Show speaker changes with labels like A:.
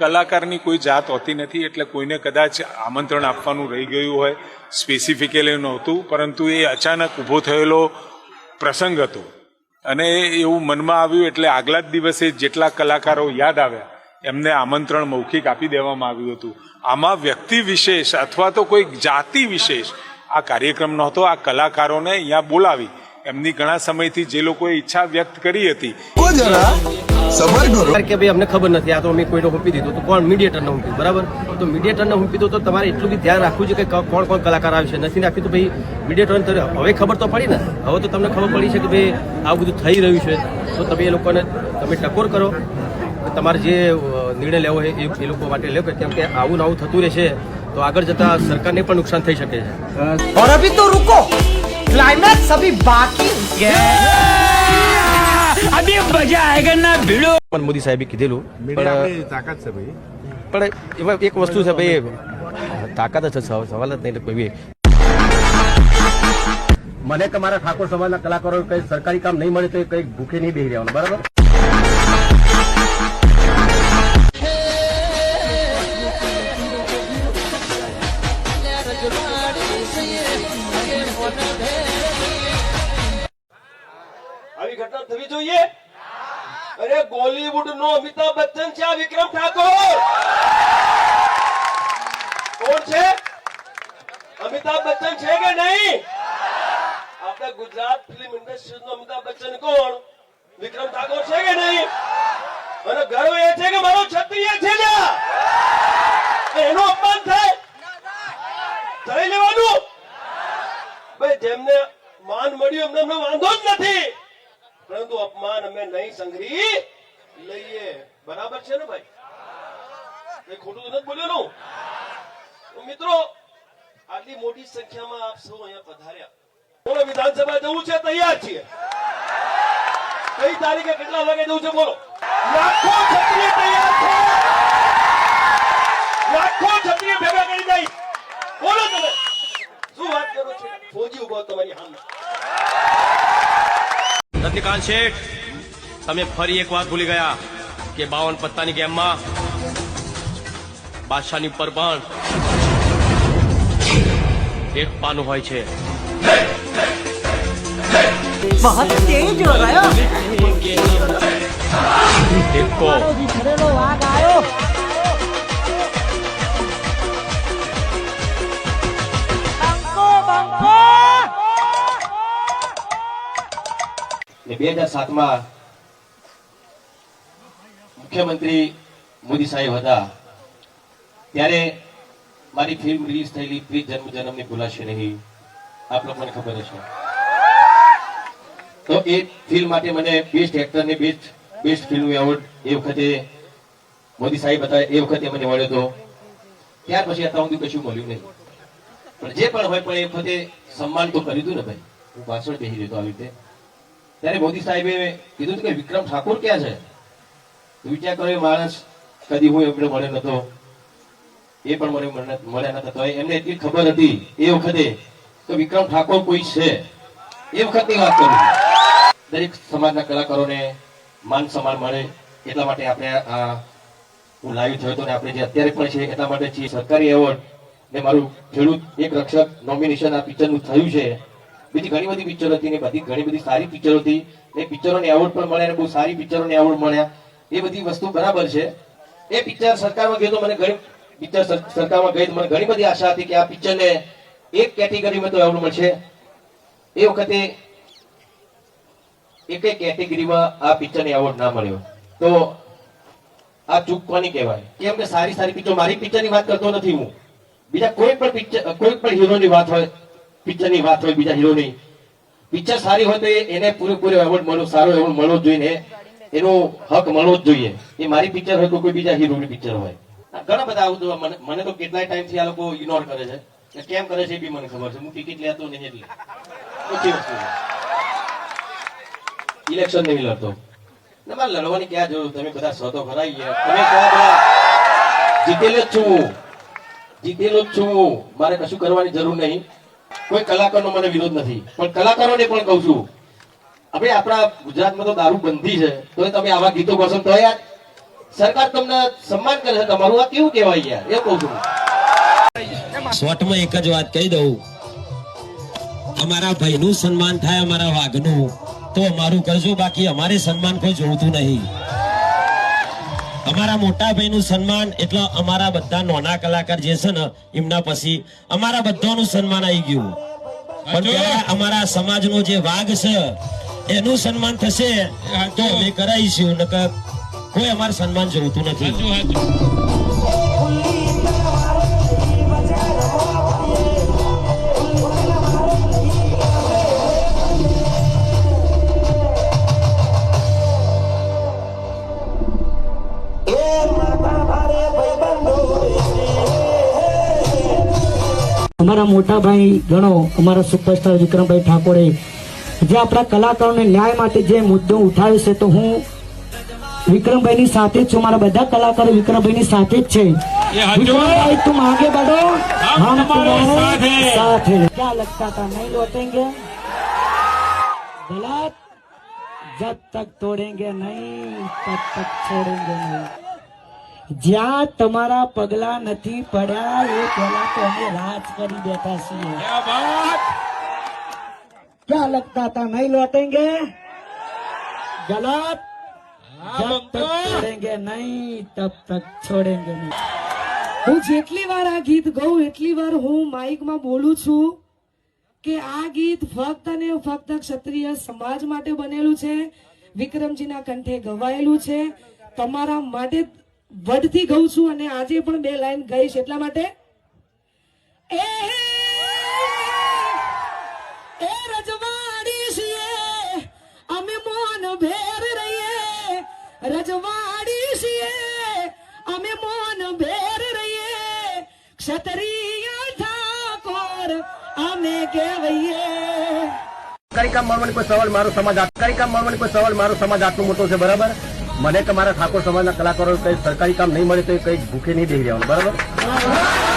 A: કલાકારની કોઈ જાત હોતી નથી, એટલે કોઈને કદાચ આમંત્રણ આપવાનું રહી ગયું હોય સ્પેસિફિકલી નહોતું, પરંતુ એ અચાનક ઊભો થયેલો પ્રસંગ હતો. અને એવું મનમાં આવ્યું, એટલે આગલા જ દિવસે જેટલા કલાકારો યાદ આવ્યા, એમને આમંત્રણ મૌખિક આપી દેવામાં આવ્યું હતું. આમાં વ્યક્તિ વિશેષ અથવા તો કોઈ જાતિ વિશેષ આ કાર્યક્રમ નહોતો, આ કલાકારોને અહીંયા બોલાવી. એમની ઘણા સમયથી જે લોકોએ ઈચ્છા વ્યક્ત કરી હતી.
B: સબર કરો
C: કે ભાઈ અમને ખબર નથી આ તો અમે કોઈને હુંપી દીધું તો કોણ મીડિયેટરને હુંપી બરાબર તો મીડિયેટરને હુંપી દો તો તમારે એટલું બી ધ્યાન રાખવું છે કે ક- કોણ કોણ કલાકાર આવશે નથી નાખ્યું તો ભાઈ મીડિયેટરને તો હવે ખબર તો પડી ને હવે તો તમને ખબર પડી છે કે ભાઈ આવું બધું થઈ રહ્યું છે તો તમે એ લોકોને તમે ટકોર કરો કે તમારે જે અ, નિર્ણય લેવો હોય એ એ લોકો માટે લો કે કેમ કે આવું ને આવું થતું રહેશે તો આગળ જતા સરકારને પણ નુકસાન થઈ શકે છે
D: और अभी तो रुको क्लाइमैक्स अभी बाकी
E: अभी
C: પણ મોદી સાહેબે કીધેલું. પણ
B: તાકાત છે ભાઈ.
C: પણ એમાં એક વસ્તુ છે ભાઈ તાકાત જ છે સવાલ જ નહીં કોઈ બી. મને કે મારા ઠાકોર સમાજના કલાકારો કઈ સરકારી કામ નહીં મળે તો કઈ ભૂખે નહીં બેહી રહેવાનું બરાબર?
F: આવી ઘટના થવી જોઈએ. અરે બોલીવુડ નો અમિતાભ બચ્ચન છે આ વિક્રમ ઠાકોર. કોણ છે? અમિતાભ બચ્ચન છે કે નહીં? આપણા ગુજરાત ફિલ્મ ઇન્ડસ્ટ્રી નો અમિતાભ બચ્ચન કોણ? વિક્રમ ઠાકોર છે કે નહીં? અને ગર્વ એ છે કે મારો ક્ષત્રિય છે. એનું અપમાન થાય? થઈ લેવાનું? ભાઈ, જેમને માન મળ્યું એમને વાંધો જ નથી. પરંતુ અપમાન અમે નહીં સંઘરી લઈએ. બરાબર છે ને ભાઈ? ખોટું નથી બોલ્યો મિત્રો, આટલી મોટી સંખ્યામાં આપ સૌ અહીંયા પધાર્યા. બોલો વિધાનસભા જવું છે? તૈયાર છીએ. કઈ તારીખે કેટલા વાગે જવું છે બોલો. લાખો છત્રી તૈયાર છે. લાખો છત્રી ભેગા કરી દઈ. બોલો તમે. શું વાત કરો છો? ફોજી ઊભો તમારી સામે
C: રજનીકાંત શેઠ તમે ફરી એક વાત ભૂલી ગયા કે બાવન પત્તાની ગેમમાં બાદશાહની ઉપર પણ એક પાનું હોય છે
D: बहुत तेज हो रहा है
C: દેખો
F: બે હજાર સાતમાં મુખ્યમંત્રી મોદી સાહેબ હતા. ત્યારે મારી ફિલ્મ રિલીઝ થયેલી પ્રી જન્મ જન્મની ભૂલાશે નહીં. આપ લોકોને ખબર હશે. તો એ ફિલ્મ માટે મને બેસ્ટ એક્ટર ને બેસ્ટ બેસ્ટ ફિલ્મ એવોર્ડ એ વખતે મોદી સાહેબ હતા, એ વખતે મને મળ્યો હતો. ત્યાર પછી અત્યાર સુધી કશું મળ્યું નહીં. પણ જે પણ હોય, પણ એ વખતે સન્માન તો કર્યું હતું ને ભાઈ. હું પાછળ બેસી રહ્યો આવી રીતે. ત્યારે મોદી સાહેબે કીધું કે વિક્રમ ઠાકોર ક્યાં છે? વિચાર કર્યો માણસ કદી હું એમને મળ્યો નતો એ પણ મને મળ્યા નતા તો એમને એટલી ખબર હતી એ વખતે તો વિક્રમ ઠાકોર કોઈ છે? એ વખતની વાત કરું દરેક સમાજના કલાકારોને માન સન્માન મળે એટલા માટે આપણે આ હું લાઈવ થયો હતો ને આપણે જે અત્યારે પણ છે એટલા માટે છીએ સરકારી એવોર્ડ ને મારું ખેડૂત એક રક્ષક નોમિનેશન આ પિક્ચરનું થયું છે બીજી ઘણી બધી પિક્ચરો હતી બધી ઘણી બધી સારી પિક્ચરો હતી. એ પિક્ચરોને એવોર્ડ પણ મળ્યા બહુ સારી પિક્ચરોને એવોર્ડ મળ્યા. એ બધી વસ્તુ બરાબર છે. એ પિક્ચર સરકારમાં ગયો તો મને ઘણી પિક્ચર સરકારમાં ગઈ તો મને ઘણી બધી આશા હતી કે આ પિક્ચરને એક કેટેગરીમાં તો એવોર્ડ મળશે. એ વખતે એક કેટેગરીમાં આ પિક્ચરને એવોર્ડ ના મળ્યો. તો આ ચૂક કોની કહેવાય? કેમ કે સારી સારી પિક્ચર મારી પિક્ચરની વાત કરતો નથી હું. બીજા કોઈ પણ પિક્ચર કોઈ પણ હીરોની વાત હોય પિક્ચરની વાત હોય બીજા હીરોની. પિક્ચર સારી હોય તો એને પૂરેપૂરો એવોર્ડ મળવો સારો એવોર્ડ મળવો જોઈએ એનો હક મળવો જ જોઈએ. એ મારી પિક્ચર હોય તો કોઈ બીજા હીરોની પિક્ચર હોય. ઘણા બધા આવું મને મને તો કેટલાય ટાઈમથી આ લોકો ઇગ્નોર કરે છે. કેમ કરે છે એ બી મને ખબર છે. હું ટિકિટ લેતો નહીં એટલે. ઓછી વસ્તુ ઇલેક્શન નહીં લડતો. તમારે લડવાની ક્યાં જરૂર? તમે બધા સ્વતો ખરાઈ તમે જીતેલો જ છું હું. જીતેલો જ છું. મારે કશું કરવાની જરૂર નહીં. કોઈ કલાકારનો મને વિરોધ નથી. પણ કલાકારોને પણ કહું છું, આપણે આપણા ગુજરાતમાં તો દારૂ બંધી છે, તો તમે આવા ગીતો પસંદ તો યાર સરકાર તમને સન્માન કરે છે. તમારું આ કેવું કહેવાય યાર? એ કહું છું.
G: શોર્ટમાં એક જ વાત કહી દઉં. અમારા ભાઈનું સન્માન થાય, અમારા વાઘનું, તો અમારું કરજો બાકી અમારે સન્માન કોઈ જોતું નહીં. અમારા મોટા ભાઈનું સન્માન એટલે અમારા બધા નાના કલાકાર જે છે ને એમના પછી અમારા બધાનું સન્માન આવી ગયું. પણ અમારા સમાજનો જે વાઘ છે એનું સન્માન થશે તો અમે કરાવીશું નકર કોઈ અમારું સન્માન જોતું નથી.
H: અમારા મોટા ભાઈ ગણો અમારા સુપરસ્ટાર વિક્રમભાઈ ઠાકોરે જે આપણા કલાકારોને ન્યાય માટે જે મુદ્દો ઉઠાવ્યો છે તો હું વિક્રમભાઈની સાથે જ છું મારા બધા કલાકારો વિક્રમભાઈની સાથે જ છે વિક્રમભાઈ તુમ આગે बढ़ो हम तुम्हारे साथ हैं क्या लगता था नहीं लौटेंगे गलत जब तक तोड़ेंगे नहीं तब तक छोड़ेंगे नहीं જ્યાં તમારા પગલા નથી પડ્યા એ પેલા તો અમે રાજ કરી દેતા છીએ. ક્યાં લગતા હતા? નહીં લોટેંગે? ગલત? જબ છોડેંગે નહીં તબ તક છોડેંગે નહીં.
I: હું જેટલી વાર આ ગીત ગાઉં એટલી વાર હું માઇકમાં બોલું છું કે આ ગીત ફક્ત અને ફક્ત ક્ષત્રિય સમાજ માટે બનેલું છે. વિક્રમજીના કંઠે ગવાયેલું છે. તમારા માટે વડથી ગઉં છું અને આજે પણ બે લાઈન ગઈશ. એટલા માટે એ એ રજવાડી છીએ, અમે મોન ભેર રહીએ. રજવાડી છીએ, અમે મોન ભેર રહીએ. ક્ષત્રિય ઠાકોર, અમે કહેવાઈએ.
C: સરકારી કામ મળવાની કોઈ સવાલ, મારો સમાજ કામ મળવાની કોઈ સવાલ, મારો સમાજ આટલો મોટો છે, બરાબર? મને કે મારા ઠાકોર સમાજના કલાકારો કઈ સરકારી કામ નહીં મળે તો એ કઈ ભૂખે નહીં બેસી રહેવાનું, બરાબર?